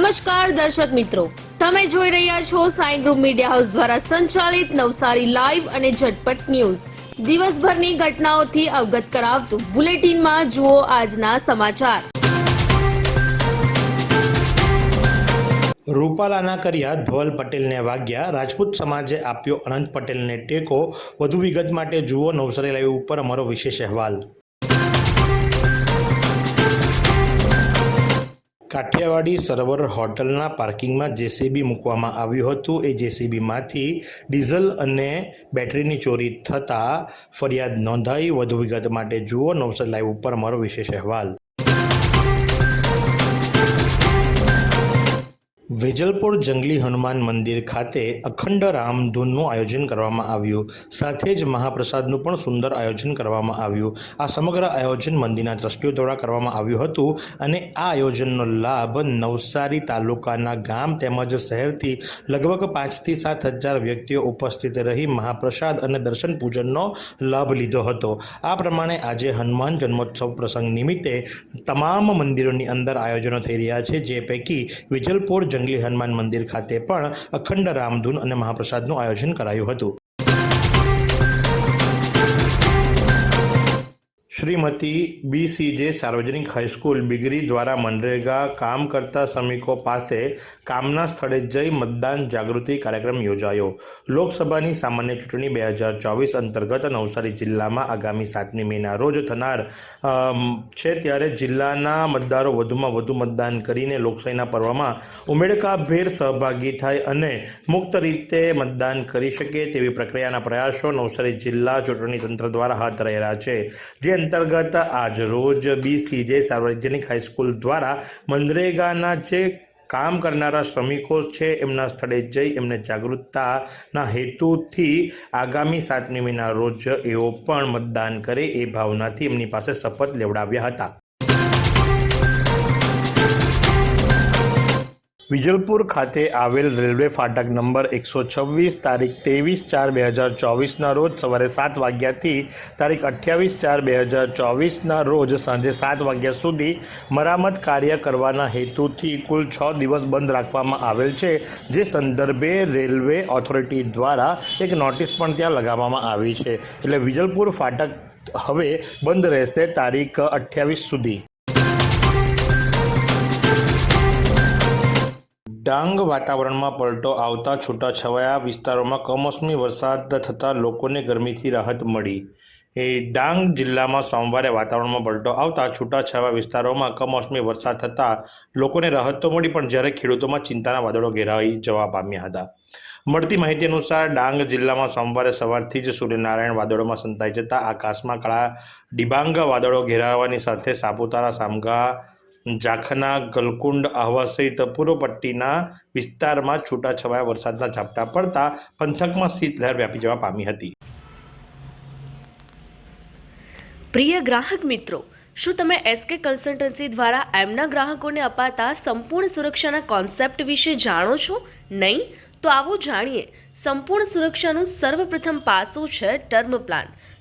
નમસ્કાર દર્શક મિત્રો. તમે જોઈ રહ્યા છો સાઈ ગ્રુપ મીડિયા હાઉસ દ્વારા સંચાલિત નવસારી લાઈવ અને ઝટપટ ન્યૂઝ. દિવસભરની ઘટનાઓથી અવગત કરાવતું બુલેટિનમાં જુઓ આજના સમાચાર. રૂપાલાના કર્યા ધવલ પટેલને વાગ્યા રાજપૂત સમાજે આપ્યો અનંત પટેલને ટેકો. વધુ વિગત માટે જુઓ નવસારી લાઈવ ઉપર અમારો વિશેષ અહેવાલ. કાઠિયાવાડી સરોવર હોટલના પાર્કિંગમાં જેસીબી મૂકવામાં આવ્યું હતું. એ જેસીબીમાંથી ડીઝલ અને બેટરીની ચોરી થતાં ફરિયાદ નોંધાઈ. વધુ વિગત માટે જુઓ નવસર લાઈવ ઉપર અમારો વિશેષ અહેવાલ. વેજલપુર જંગલી હનુમાન મંદિર ખાતે અખંડ રામધૂનનું આયોજન કરવામાં આવ્યું. સાથે જ મહાપ્રસાદનું પણ સુંદર આયોજન કરવામાં આવ્યું. આ સમગ્ર આયોજન મંદિરના ટ્રસ્ટીઓ દ્વારા કરવામાં આવ્યું હતું અને આ આયોજનનો લાભ નવસારી તાલુકાના ગામ તેમજ શહેરથી લગભગ પાંચથી સાત હજાર વ્યક્તિઓ ઉપસ્થિત રહી મહાપ્રસાદ અને દર્શન પૂજનનો લાભ લીધો હતો. આ પ્રમાણે આજે હનુમાન જન્મોત્સવ પ્રસંગ નિમિત્તે તમામ મંદિરોની અંદર આયોજનો થઈ રહ્યા છે, જે પૈકી વિજલપુર જંગલી હનુમાન મંદિર ખાતે પણ અખંડ રામધૂન અને મહાપ્રસાદનું આયોજન કરાયું હતું. શ્રીમતી બીસીજે સાર્વજનિક હાઈસ્કૂલ બિગરી દ્વારા મનરેગા કામ કરતા શ્રમિકો પાસે કામના સ્થળે જઈ મતદાન જાગૃતિ કાર્યક્રમ યોજાયો. લોકસભાની સામાન્ય ચૂંટણી બે હજાર ચોવીસ અંતર્ગત નવસારી જિલ્લામાં આગામી સાતમી મેના રોજ થનાર છે ત્યારે જિલ્લાના મતદારો વધુમાં વધુ મતદાન કરીને લોકશાહીના પર્વમાં ઉમેડકાભેર સહભાગી થાય અને મુક્ત રીતે મતદાન કરી શકે તેવી પ્રક્રિયાના પ્રયાસો નવસારી જિલ્લા ચૂંટણી તંત્ર દ્વારા હાથ ધરાયેલા છે. જે અંતર્ગત આજ રોજ બીસીજે સાર્વજનિક હાઈસ્કૂલ દ્વારા મનરેગાના જે કામ કરનારા શ્રમિકો છે, એમના સ્થળે જઈ એમને જાગૃતતાના હેતુથી આગામી સાતમી મહિના રોજ એઓ પણ મતદાન કરે એ ભાવનાથી એમની પાસે શપથ લેવડાવ્યા હતા. વિજલપુર ખાતે આવેલ રેલવે ફાટક નંબર એકસો છવ્વીસ, તારીખ ત્રેવીસ ચાર બે હજાર ચોવીસના રોજ સવારે સાત વાગ્યાથી તારીખ અઠ્યાવીસ ચાર બે હજાર ચોવીસના રોજ સાંજે સાત વાગ્યા સુધી મરામત કાર્ય કરવાના હેતુથી કુલ છ દિવસ બંધ રાખવામાં આવેલ છે, જે સંદર્ભે રેલવે ઓથોરિટી દ્વારા એક નોટિસ પણ ત્યાં લગાવવામાં આવી છે. એટલે વિજલપુર ફાટક હવે બંધ રહેશે તારીખ અઠ્યાવીસ સુધી. ડાંગ વાતાવરણમાં પલટો આવતા છૂટાછવાયા વિસ્તારોમાં કમોસમી વરસાદ થતાં લોકોને ગરમીથી રાહત મળી. એ ડાંગ જિલ્લામાં સોમવારે વાતાવરણમાં પલટો આવતા છૂટાછવાયા વિસ્તારોમાં કમોસમી વરસાદ થતાં લોકોને રાહત તો મળી, પણ જ્યારે ખેડૂતોમાં ચિંતાના વાદળો ઘેરાઈ જવા પામ્યા હતા. મળતી માહિતી અનુસાર ડાંગ જિલ્લામાં સોમવારે સવારથી જ સૂર્યનારાયણ વાદળોમાં સંતાઈ જતા આકાશમાં કાળા ડિબાંગ વાદળો ઘેરાવાની સાથે સાપુતારા, સામગા જાખના ગલકુંડ આહવા સહિત પૂર્વ પટ્ટીના વિસ્તારમાં છૂટાછવાયા વરસાદના ઝાપટા પડતા પંથકમાં શીતલહેર વ્યાપી જવા પામી હતી. પ્રિય ગ્રાહક મિત્રો, શું તમે એસકે કન્સલ્ટન્સી દ્વારા એમના ગ્રાહકોને અપાતા સંપૂર્ણ સુરક્ષાના કોન્સેપ્ટ વિશે જાણો છો? નહીં? તો આવો જાણીએ. સંપૂર્ણ સુરક્ષાનું સર્વપ્રથમ પાસું છે ટર્મ પ્લાન.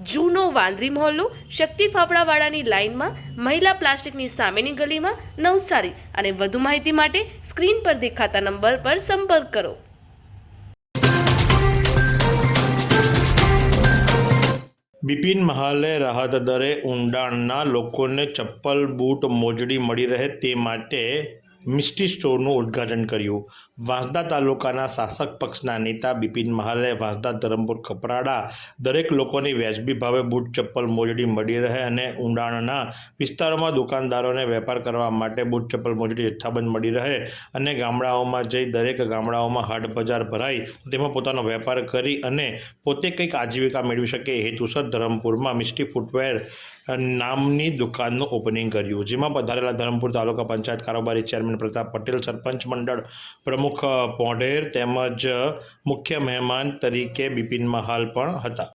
જૂનો વાંદરી મહોલ્લો શક્તિ ફાફડાવાળાની લાઇનમાં, મહિલા પ્લાસ્ટિકની સામેની ગલીમાં નવસારી અને વધુ માહિતી માટે સ્ક્રીન પર દેખાતા નંબર પર સંપર્ક કરો. બિપિન મહાલે રાહત દરે ઊંડાણના લોકોને ચપ્પલ, બૂટ, મોજડી મળી રહે તે માટે મિસ્ટી સ્ટોરનું ઉદ્ઘાટન કર્યું. વાંસદા તાલુકાના શાસક પક્ષના નેતા બિપિન મહાલે વાંસદા ધરમપુર કપરાડા દરેક લોકોની વ્યાજબી ભાવે બૂટ, ચપ્પલ, મોજડી મળી રહે અને ઊંડાણના વિસ્તારોમાં દુકાનદારોને વેપાર કરવા માટે બૂટ, ચપ્પલ, મોજડી જથ્થાબંધ મળી રહે અને ગામડાઓમાં જઈ દરેક ગામડાઓમાં હાટ બજાર ભરાય તેમાં પોતાનો વેપાર કરી અને પોતે કંઈક આજીવિકા મેળવી શકે હેતુસર ધરમપુરમાં મિસ્ટી ફૂટવેર નામની દુકાનનું ઓપનિંગ કર્યું. જેમાં પધારેલા ધરમપુર તાલુકા પંચાયત કારોબારી ચેરમેન પ્રતાપ પટેલ સરપંચ મંડળ પ્રમુખ પોઢેર તેમજ મુખ્ય મહેમાન તરીકે બિપિન મહાલ પણ હતા.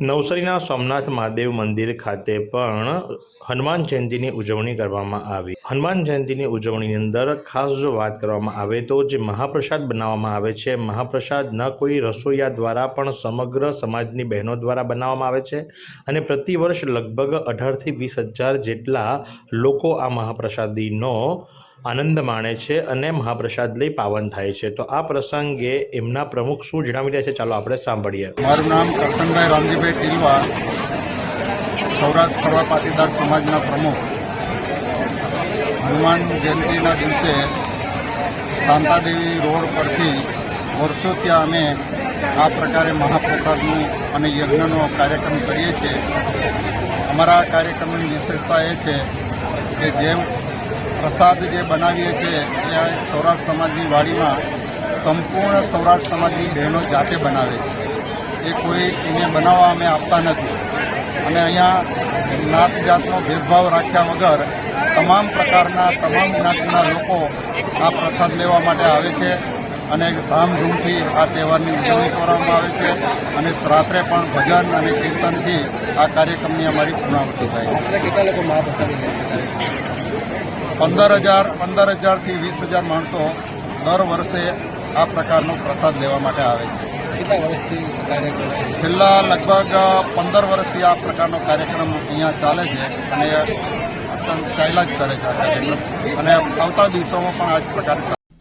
નવસારીના સોમનાથ મહાદેવ મંદિર ખાતે પણ હનુમાન જયંતિની ઉજવણી કરવામાં આવી. હનુમાન જયંતિની ઉજવણીની અંદર ખાસ જો વાત કરવામાં આવે તો જે મહાપ્રસાદ બનાવવામાં આવે છે, મહાપ્રસાદ ન કોઈ રસોઈયા દ્વારા પણ સમગ્ર સમાજની બહેનો દ્વારા બનાવવામાં આવે છે અને પ્રતિ વર્ષ લગભગ અઢારથી વીસ હજાર જેટલા લોકો આ મહાપ્રસાદીનો આનંદ માણે છે અને મહાપ્રસાદ લઈ પાવન થાય છે. તો આ પ્રસંગે એમના પ્રમુખ શું જણાવી રહ્યા છે? ચાલો આપણે સાંભળીએ. મારું નામ કરશનભાઈ રામજીભાઈ ટીલવા, સૌરાષ્ટ્ર ખરવા પાટીદાર સમાજના પ્રમુખ. હનુમાન જયંતિના દિવસે શાંતાદેવી રોડ પરથી વર્ષોથી અમે આ પ્રકારે મહાપ્રસાદનું અને યજ્ઞનો કાર્યક્રમ કરીએ છીએ. અમારા કાર્યક્રમની વિશેષતા એ છે કે જે પ્રસાદ જે બનાવીએ છીએ, એ સૌરાષ્ટ્ર સમાજની વાડીમાં સંપૂર્ણ સૌરાષ્ટ્ર સમાજની બહેનો જાતે બનાવે છે. એ કોઈ એને બનાવવા અમે આપતા નથી. અને અહીંયા જ્ઞાત જાતનો ભેદભાવ રાખ્યા વગર તમામ પ્રકારના, તમામ જ્ઞાતિના લોકો આ પ્રસાદ લેવા માટે આવે છે. અને ધામધૂમથી આ તહેવારની ઉજવણી કરવામાં આવે છે. અને રાત્રે પણ ભજન અને કીર્તનથી આ કાર્યક્રમની અમારી પૂર્ણાવૃત્તિ થાય છે? પંદર હજાર પંદર હજારથી વીસ હજાર માણસો દર વર્ષે આ પ્રકારનો પ્રસાદ લેવા માટે આવે છે. છેલ્લા લગભગ પંદર વર્ષથી આ પ્રકારનો કાર્યક્રમ અહીંયા ચાલે છે અને ચાલ્યા જ કરે છે કાર્યક્રમ. અને આવતા દિવસોમાં પણ આ જ પ્રકારે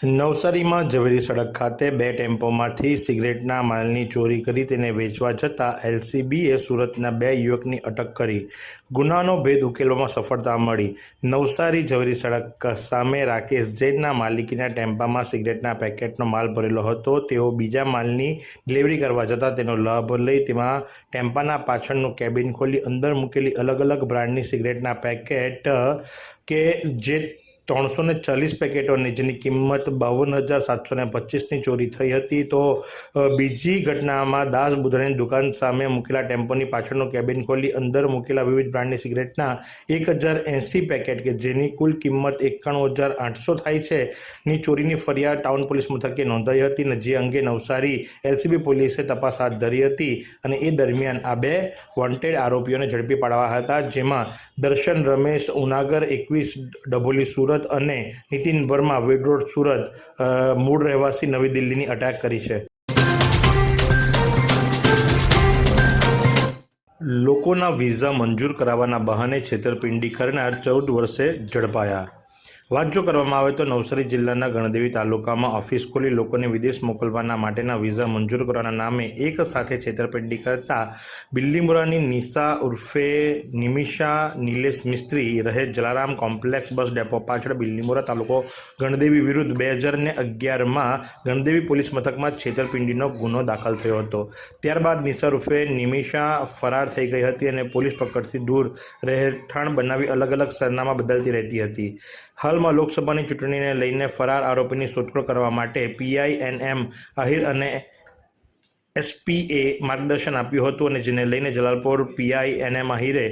નવસારીમાં ઝવેરી સડક ખાતે બે ટેમ્પોમાંથી સિગરેટના માલની ચોરી કરી તેને વેચવા જતાં એલસીબીએ સુરતના બે યુવકની અટક કરી. ગુનાનો ભેદ ઉકેલવામાં સફળતા મળી. નવસારી ઝવેરી સડક સામે રાકેશ જૈનના માલિકીના ટેમ્પામાં સિગરેટના પેકેટનો માલ ભરેલો હતો. તેઓ બીજા માલની ડિલિવરી કરવા જતાં તેનો લાભ લઈ તેમાં ટેમ્પાના પાછળનું કેબિન ખોલી અંદર મૂકેલી અલગ અલગ બ્રાન્ડની સિગરેટના પેકેટ કે જે ત્રણસો ને ચાલીસ પેકેટોની જેની કિંમત બાવન હજાર સાતસો ને પચીસની ચોરી થઈ હતી. તો બીજી ઘટનામાં દાસ બુધરાની દુકાન સામે મૂકેલા ટેમ્પોની પાછળનું કેબિન ખોલી અંદર મૂકેલા વિવિધ બ્રાન્ડની સિગરેટના એક હજાર એંસી પેકેટ, કે જેની કુલ કિંમત એકાણું હજાર આઠસો થાય છે, ની ચોરીની ફરિયાદ ટાઉન પોલીસ મથકે નોંધાઈ હતી અને જે અંગે નવસારી એલસીબી પોલીસે તપાસ હાથ ધરી હતી અને એ દરમિયાન આ બે વોન્ટેડ આરોપીઓને ઝડપી પાડવા હતા, જેમાં દર્શન રમેશ ઉનાગર એકવીસ, ડભોલી સુરત અને નીતિન વર્મા વિડરોડ સુરત મૂળ રહેવાસી નવી દિલ્હીની અટેક કરી છે. લોકોના વિઝા મંજૂર કરાવવાના બહાને છેતરપિંડી કરનાર ચૌદ વર્ષે ઝડપાયા. વાત જો કરવામાં આવે તો નવસારી જિલ્લાના ગણદેવી તાલુકામાં ઓફિસ ખોલી લોકોને વિદેશ મોકલવાના માટેના વિઝા મંજૂર કરવાના નામે એક સાથે છેતરપિંડી કરતા બિલ્લીમુરાની નિશા ઉર્ફે નિમિષા નિલેશ મિસ્ત્રી રહે જલારામ કોમ્પ્લેક્સ બસ ડેપો પાછળ બિલ્લીમુરા તાલુકો ગણદેવી વિરુદ્ધ બે હજાર ને અગિયારમાં ગણદેવી પોલીસ મથકમાં છેતરપિંડીનો ગુનો દાખલ થયો હતો. ત્યારબાદ નિશા ઉર્ફે નિમિષા ફરાર થઈ ગઈ હતી અને પોલીસ પકડથી દૂર રહેઠાણ બનાવી અલગ અલગ સરનામા બદલતી રહેતી હતી. હાલમાં લોકસભાની ચૂંટણીને લઈને ફરાર આરોપીની શોધખોળ કરવા માટે પીઆઈએનએમ આહિર અને એસપીએ માર્ગદર્શન આપ્યું હતું અને જેને લઈને જલાલપોર પીઆઈએનએમ આહિરે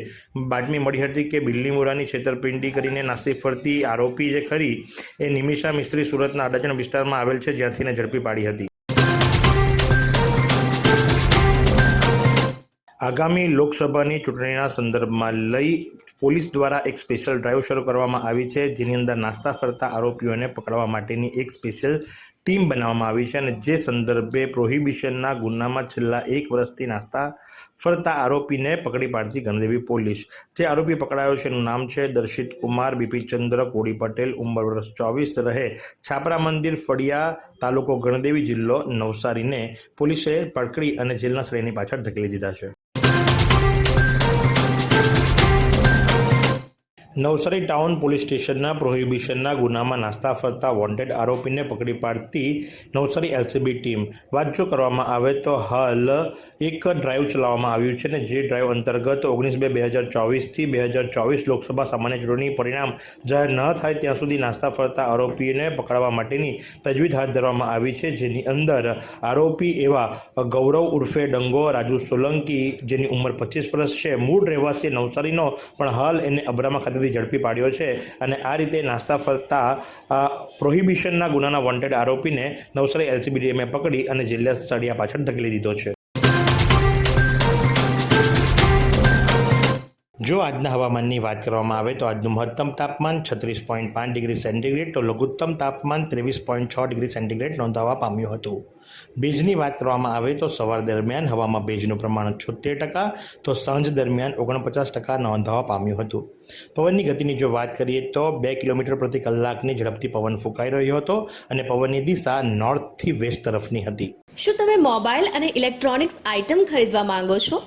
બાતમી મળી હતી કે બિલ્લીમુરાની છેતરપિંડી કરીને નાસ્તી ફરતી આરોપી જે ખરી એ નિમિષા મિસ્ત્રી સુરતના અડાજણ વિસ્તારમાં આવેલ છે, જ્યાંથી એને ઝડપી પાડી હતી. આગામી લોકસભાની ચૂંટણીના સંદર્ભમાં લઈ પોલીસ દ્વારા એક સ્પેશિયલ ડ્રાઈવ શરૂ કરવામાં આવી છે, જેની અંદર નાસ્તા ફરતા આરોપીઓને પકડવા માટેની એક સ્પેશિયલ ટીમ બનાવવામાં આવી છે અને જે સંદર્ભે પ્રોહિબિશનના ગુનામાં છેલ્લા એક વર્ષથી નાસ્તા ફરતા આરોપીને પકડી પાડતી ગણદેવી પોલીસ. જે આરોપી પકડાયો છે, એનું નામ છે દર્શિત કુમાર બિપિનચંદ્ર કોડી પટેલ, ઉંમર વર્ષ ચોવીસ રહે. છાપરા મંદિર, ફળિયા તાલુકો ગણદેવી જિલ્લો નવસારીને પોલીસે પકડી અને જેલના શ્રેણી પાછળ ધકેલી દીધા છે. નવસારી ટાઉન પોલીસ સ્ટેશનના પ્રોહિબિશનના ગુનામાં નાસ્તા ફરતા વોન્ટેડ આરોપીને પકડી પાડતી નવસારી એલસીબી ટીમ. જો કરવામાં આવે તો હાલ એક ડ્રાઈવ ચલાવવામાં આવ્યું છે ને જે ડ્રાઈવ અંતર્ગત ઓગણીસ બે બે હજાર ચોવીસથી બે હજાર ચોવીસ લોકસભા સામાન્ય ચૂંટણી પરિણામ જાહેર ન થાય ત્યાં સુધી નાસ્તા ફરતા આરોપીને પકડવા માટેની તજવીજ હાથ ધરવામાં આવી છે, જેની અંદર આરોપી એવા ગૌરવ ઉર્ફે ડંગો, રાજુ સોલંકી જેની ઉંમર પચીસ વર્ષ છે, મૂળ રહેવાસી નવસારીનો, પણ હાલ એને અબ્રામા ખાતેથી ઝડપી પાડ્યો છે અને આ રીતે નાસ્તા ફરતા પ્રોહિબિશનના ગુનાના વોન્ટેડ આરોપીને નવસારી એલસીબી ટીમે પકડી અને જિલ્લા સળિયા પાછળ ધકેલી દીધો છે. જો આજના હવામાનની વાત કરવામાં આવે તો આજનું મહત્તમ તાપમાન છત્રીસ પોઈન્ટ પાંચ ડિગ્રી સેન્ટીગ્રેડ, તો લઘુત્તમ તાપમાન ત્રેવીસ પોઈન્ટ છ ડિગ્રી સેન્ટીગ્રેડ નોંધાવા પામ્યું હતું. ભેજની વાત કરવામાં આવે તો સવાર દરમિયાન હવામાં ભેજનું પ્રમાણ છોતેર ટકા, તો સાંજ દરમિયાન ઓગણપચાસ ટકા નોંધાવા પામ્યું હતું. પવનની ગતિની જો વાત કરીએ તો બે કિલોમીટર પ્રતિ કલાકની ઝડપથી પવન ફૂંકાઈ રહ્યો હતો અને પવનની દિશા નોર્થથી વેસ્ટ તરફની હતી. શું તમે મોબાઈલ અને ઇલેક્ટ્રોનિક્સ આઇટમ ખરીદવા માંગો છો?